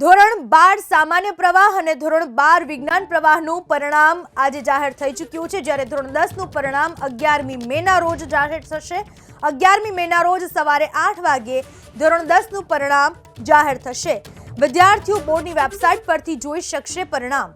ધોરણ બાર સામાન્ય પ્રવાહ અને ધોરણ બાર વિજ્ઞાન પ્રવાહનું પરિણામ આજે જાહેર થઈ ચૂક્યું છે. જ્યારે ધોરણ દસનું પરિણામ અગિયારમી મેના રોજ જાહેર થશે. અગિયારમી મેના રોજ સવારે આઠ વાગ્યે ધોરણ દસનું પરિણામ જાહેર થશે. વિદ્યાર્થીઓ બોર્ડની વેબસાઇટ પરથી જોઈ શકશે પરિણામ.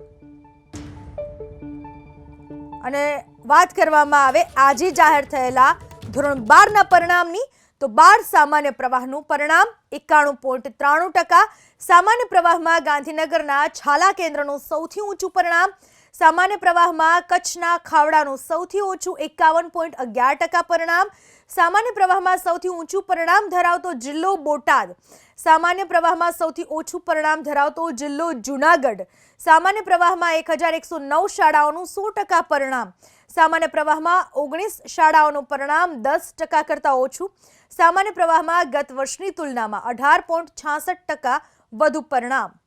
અને વાત કરવામાં આવે, આજે જાહેર થયેલા ધોરણ બારના પરિણામની, તો બાર સામાન્ય પ્રવાહનું પરિણામ એકાણું પોઈન્ટ ત્રાણું ટકા. સામાન્ય પ્રવાહમાં ગાંધીનગરના છાલા કેન્દ્રનું સૌથી ઊંચું પરિણામ સામાન્ય પ્રવાહમાં કચ્છના ખાવડાનું સૌથી ઓછું એકાવન પોઈન્ટ અગિયાર ટકા પરિણામ, સામાન્ય પ્રવાહમાં સૌથી ઊંચું પરિણામ ધરાવતો જિલ્લો બોટાદ. સામાન્ય પ્રવાહમાં સૌથી ઓછું પરિણામ ધરાવતો જિલ્લો જુનાગઢ. સામાન્ય પ્રવાહમાં એક હજાર એકસો નવ શાળાઓનું સો ટકા પરિણામ. સામાન્ય પ્રવાહમાં ઓગણીસ શાળાઓનું પરિણામ દસ ટકા કરતાં ઓછું. સામાન્ય પ્રવાહમાં ગત વર્ષની તુલનામાં અઢાર પોઈન્ટ છાસઠ ટકા વધુ પરિણામ.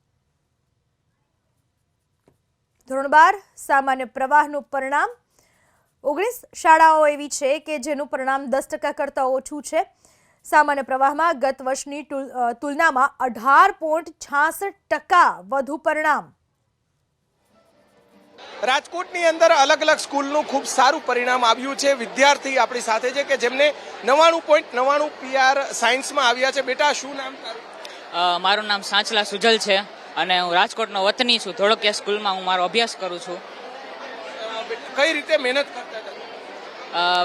ધોરણ બાર સામાન્ય પ્રવાહનું પરિણામ. ઓગણીસ શાળાઓ એવી છે કે જેનું પરિણામ દસ ટકા કરતાં ઓછું છે. સામાન્ય પ્રવાહમાં ગત વર્ષની તુલ- તુલનામાં અઢાર પોઈન્ટ છાસઠ ટકા વધુ પરિણામ. રાજકોટની અંદર અલગ અલગ સ્કૂલનું ખૂબ સારું પરિણામ આવ્યું છે. વિદ્યાર્થી આપણી સાથે છે કે જેમને નવાણું પોઈન્ટ નવાણું પીઆર સાયન્સમાં આવ્યા છે. બેટા શું નામ તારું? મારું નામ સાંચલા સુજલ છે. અને હું રાજકોટનો વતની છું. ધોળકિયા સ્કૂલમાં હું મારો અભ્યાસ કરું છું. કઈ રીતે મહેનત કરતા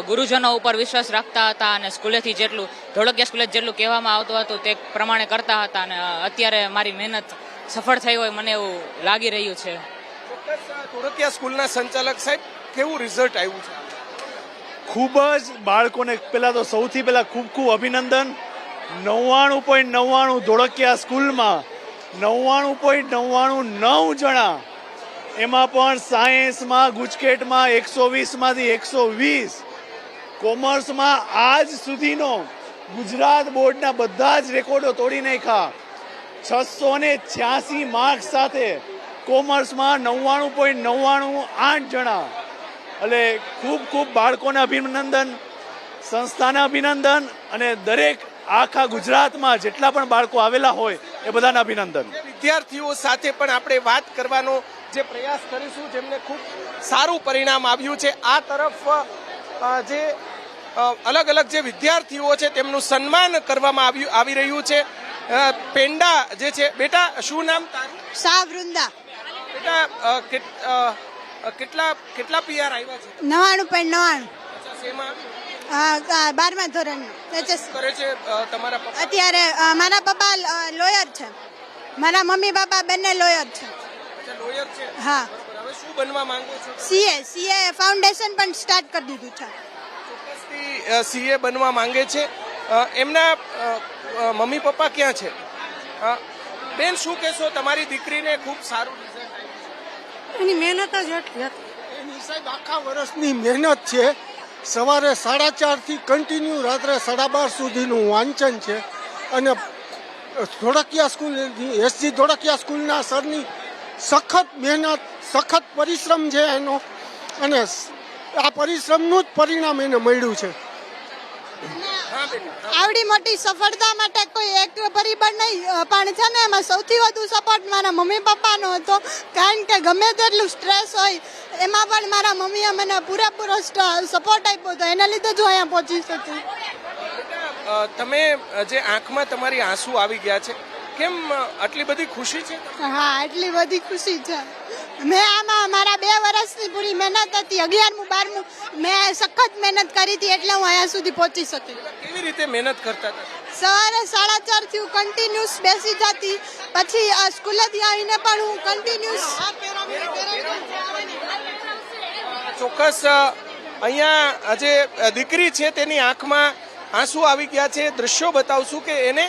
ગુરુજનો ઉપર વિશ્વાસ રાખતા હતા અને સ્કૂલેથી જેટલું ધોળકિયા સ્કૂલે જેટલું કહેવામાં આવતું હતું તે પ્રમાણે કરતા હતા અને અત્યારે મારી મહેનત સફળ થઈ હોય મને એવું લાગી રહ્યું છે. ધોળકિયા સ્કૂલના સંચાલક સાહેબ કેવું રિઝલ્ટ આવ્યું છે? ખૂબ જ બાળકોને પહેલાં તો સૌથી પહેલાં ખૂબ ખૂબ અભિનંદન. નવ્વાણું પોઈન્ટ નવ્વાણું ધોળકિયા સ્કૂલમાં નવ્વાણું પોઈન્ટ નવ્વાણું નવ જણા. એમાં પણ સાયન્સમાં, ગુજકેટમાં એકસો વીસમાંથી એકસો વીસ. કોમર્સમાં આજ સુધીનો ગુજરાત બોર્ડના બધા જ રેકોર્ડો તોડી નાખ્યા. છસો ને છ્યાસી માર્ક્સ સાથે કોમર્સમાં નવ્વાણું પોઈન્ટ નવ્વાણું આઠ જણા. એટલે ખૂબ ખૂબ બાળકોને અભિનંદન, સંસ્થાને અભિનંદન અને દરેક આખા ગુજરાતમાં જેટલા પણ બાળકો આવેલા હોય એ બધાને અભિનંદન. વિદ્યાર્થીઓ સાથે પણ આપણે વાત કરવાનો જે પ્રયાસ કરીશું જેમને ખૂબ સારું પરિણામ આવ્યું છે આ તરફ જે અલગ અલગ જે વિદ્યાર્થીઓ છે તેમનું સન્માન કરવામાં આવ્યું આવી રહ્યું છે. પેંડા જે છે બેટા શું નામ તારું? સા વૃંદા. બેટા કેટલા કેટલા પીઆર આવ્યા છે? નવાણું પોઈન્ટ નવાણું. બારમા ધોરણ કરે છે તમારા પપ્પા? અત્યારે મારા પપ્પા લોયર છે. મારા મમ્મી પપ્પા બંને લોયર છે. લોયર છે? હા. હવે શું બનવા માંગો છો સીએ સીએ ફાઉન્ડેશન પણ સ્ટાર્ટ કરી દીધું છે. સીએ બનવા માંગે છે. એમના મમ્મી પપ્પા ક્યાં છે? બેન શું કહેશો? તમારી દીકરીને ખૂબ સારું રિઝલ્ટ એની મહેનત જ એટલી હતી. એની સાહેબ આખા વર્ષની મહેનત છે. સવારે સાડા ચારથી કન્ટિન્યુ રાત્રે સાડા બાર સુધીનું વાંચન છે. અને ધોળકિયા સ્કૂલ એસજી ધોળકિયા સ્કૂલના સરની સખત મહેનત, સખત પરિશ્રમ છે એનો. અને આ પરિશ્રમનું જ પરિણામ એને મળ્યું છે. આવડી મોટી સફળતા માટે કોઈ એક પરિબળ નહીં પણ છે ને એમાં સૌથી વધુ સપોર્ટ મારા મમ્મી પપ્પાનો હતો. કારણ કે ગમે તેટલું સ્ટ્રેસ હોય એમાં પણ મારા મમ્મીએ મને પૂરેપૂરો સપોર્ટ આપ્યો હતો એના લીધે જ હું અહીંયા પહોંચી શકી. તમે જે આંખમાં તમારી આંસુ આવી ગયા છે કેમ આટલી બધી ખુશી છે? હા એટલી બધી ખુશી છે. મેં આમાં મારા બે વર્ષની પૂરી મહેનત હતી અગિયારમું બારમું મેં સખત મહેનત કરી હતી એટલે હું અહીંયા સુધી પહોંચી શકી. કેવી રીતે મહેનત કરતા હતા? સવારે સાડા ચારથી હું કન્ટિન્યુઅસ બેસી જતી પછી સ્કૂલેથી આવીને પણ હું કન્ટિન્યુઅસ ચોક્કસ અહીંયા જે દીકરી છે તેની આંખમાં આંસુ આવી ગયા છે. દ્રશ્યો બતાવશું કે એને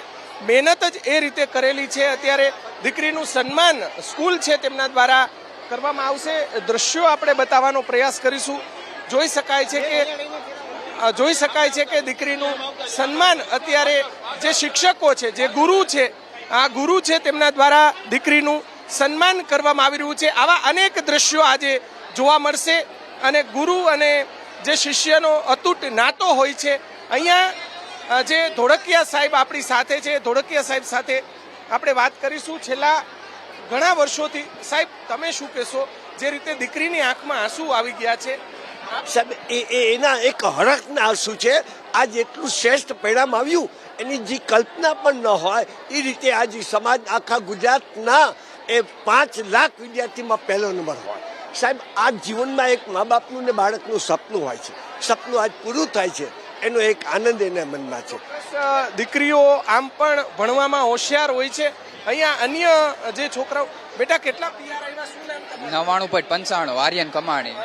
મહેનત જ એ રીતે કરેલી છે. અત્યારે દીકરીનું સન્માન સ્કૂલ છે તેમના દ્વારા કરવામાં આવશે. દ્રશ્યો આપણે બતાવવાનો પ્રયાસ કરીશું. જોઈ શકાય છે કે જોઈ શકાય છે કે દીકરીનું સન્માન અત્યારે જે શિક્ષકો છે, જે ગુરુ છે, આ ગુરુ છે તેમના દ્વારા દીકરીનું સન્માન કરવામાં આવી રહ્યું છે. આવા અનેક દ્રશ્યો આજે જોવા મળશે. અને ગુરુ અને જે શિષ્યનો અતૂટ નાતો હોય છે, અહીંયા જે ધોળકિયા સાહેબ આપણી સાથે છે, ધોળકિયા સાહેબ સાથે આપણે વાત કરીશું. છેલ્લા ઘણા વર્ષોથી, સાહેબ, તમે શું કહેશો? જે રીતે દીકરીની આંખમાં આંસુ આવી ગયા છે. સાહેબ એ, એના એક હરખના આંસુ છે. આજ એટલું શ્રેષ્ઠ પરિણામ આવ્યું. એની જે કલ્પના પણ ન હોય, એ રીતે આજે સમાજ આખા ગુજરાતના એ પાંચ લાખ વિદ્યાર્થીમાં પહેલો નંબર હોય. સાહેબ આ જીવનમાં એક મા બાપનું ને બાળકનું સપનું હોય છે. સપનું આજ પૂરું થાય છે. એનો એક આનંદ એના મનમાં છે. દીકરીઓ આમ પણ ભણવામાં હોશિયાર હોય છે. અહીંયા અન્ય જે છોકરાઓ બેટા કેટલા? નવાણું પોઈન્ટ પંચાણું આર્યન કમાણી.